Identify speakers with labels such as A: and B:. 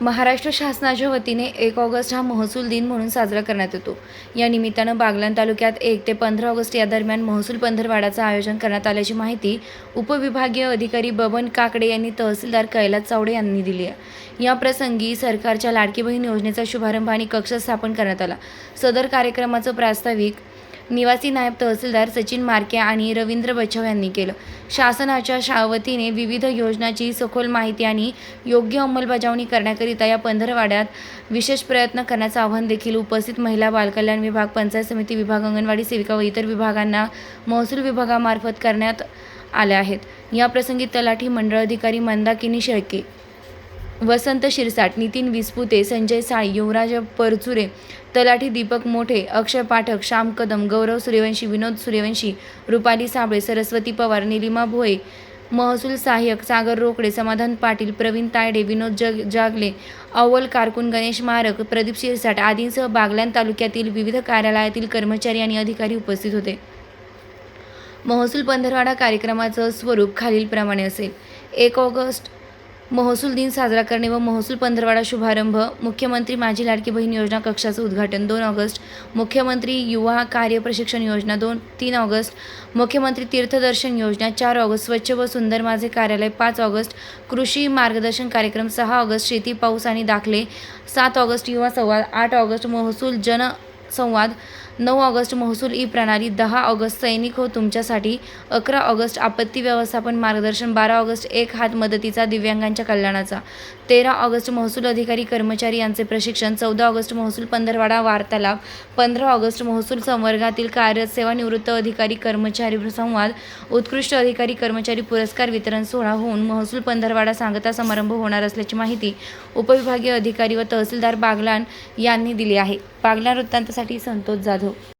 A: महाराष्ट्र शासनाच्या वतीने एक ऑगस्ट हा महसूल दिन म्हणून साजरा करण्यात येतो. या निमित्तानं बागलाण तालुक्यात एक ते पंधरा ऑगस्ट या दरम्यान महसूल पंधरवाडाचं आयोजन करण्यात आल्याची माहिती उपविभागीय अधिकारी बबन काकडे यांनी तहसीलदार कैलास चावडे यांनी दिली आहे. या प्रसंगी सरकारच्या लाडकी बहीण योजनेचा शुभारंभ आणि कक्ष स्थापन करण्यात आला. सदर कार्यक्रमाचं प्रास्ताविक निवासी नायब तहसीलदार सचिन मार्के आणि रवींद्र बच्छव यांनी केलं. शासनाच्या शावतीने विविध योजनांची सखोल माहिती आणि योग्य अंमलबजावणी करण्याकरिता या पंधरवाड्यात विशेष प्रयत्न करण्याचं आवाहन देखील उपस्थित महिला बालकल्याण विभाग पंचायत समिती विभाग अंगणवाडी सेविका व इतर विभागांना महसूल विभागामार्फत करण्यात आल्या आहेत. याप्रसंगी तलाठी मंडळ अधिकारी मंदाकिनी शेळके वसंत शिरसाट नितीन विस्पुते संजय साळी युवराज परचुरे तलाठी दीपक मोठे अक्षय पाठक श्याम कदम गौरव सूर्यवंशी विनोद सूर्यवंशी रुपाली साबळे सरस्वती पवार निलिमा भोये महसूल सहाय्यक सागर रोकडे समाधान पाटील प्रवीण तायडे विनोद जग जागले अव्वल कारकून गणेश मारक प्रदीप शिरसाट आदींसह बागलान तालुक्यातील विविध कार्यालयातील कर्मचारी आणि अधिकारी उपस्थित होते. महसूल पंधरवाडा कार्यक्रमाचं स्वरूप खालीलप्रमाणे असेल. एक ऑगस्ट महसूल दिन साजरा करणे व महसूल पंधरवाडा शुभारंभ मुख्यमंत्री माझी लाडकी बहीण योजना कक्षाचं उद्घाटन दोन ऑगस्ट मुख्यमंत्री युवा कार्य प्रशिक्षण योजना दोन तीन ऑगस्ट मुख्यमंत्री तीर्थदर्शन योजना चार ऑगस्ट स्वच्छ व सुंदर माझे कार्यालय पाच ऑगस्ट कृषी मार्गदर्शन कार्यक्रम सहा ऑगस्ट शेती पाऊस आणि दाखले सात ऑगस्ट युवा संवाद आठ ऑगस्ट महसूल जन संवाद. नऊ ऑगस्ट महसूल ई प्रणाली दहा ऑगस्ट सैनिक हो तुमच्यासाठी अकरा ऑगस्ट आपत्ती व्यवस्थापन मार्गदर्शन बारा ऑगस्ट एक हात मदतीचा दिव्यांगांच्या कल्याणाचा तेरा ऑगस्ट महसूल अधिकारी कर्मचारी यांचे प्रशिक्षण चौदा ऑगस्ट महसूल पंधरवाडा वार्तालाप पंधरा ऑगस्ट महसूल संवर्गातील कार्य सेवानिवृत्त अधिकारी कर्मचारी संवाद उत्कृष्ट अधिकारी कर्मचारी पुरस्कार वितरण सोहळा होऊन महसूल पंधरवाडा सांगता समारंभ होणार असल्याची माहिती उपविभागीय अधिकारी व तहसीलदार बागलान यांनी दिली आहे. पागला वृत्तांतासाठी संतोष जाधव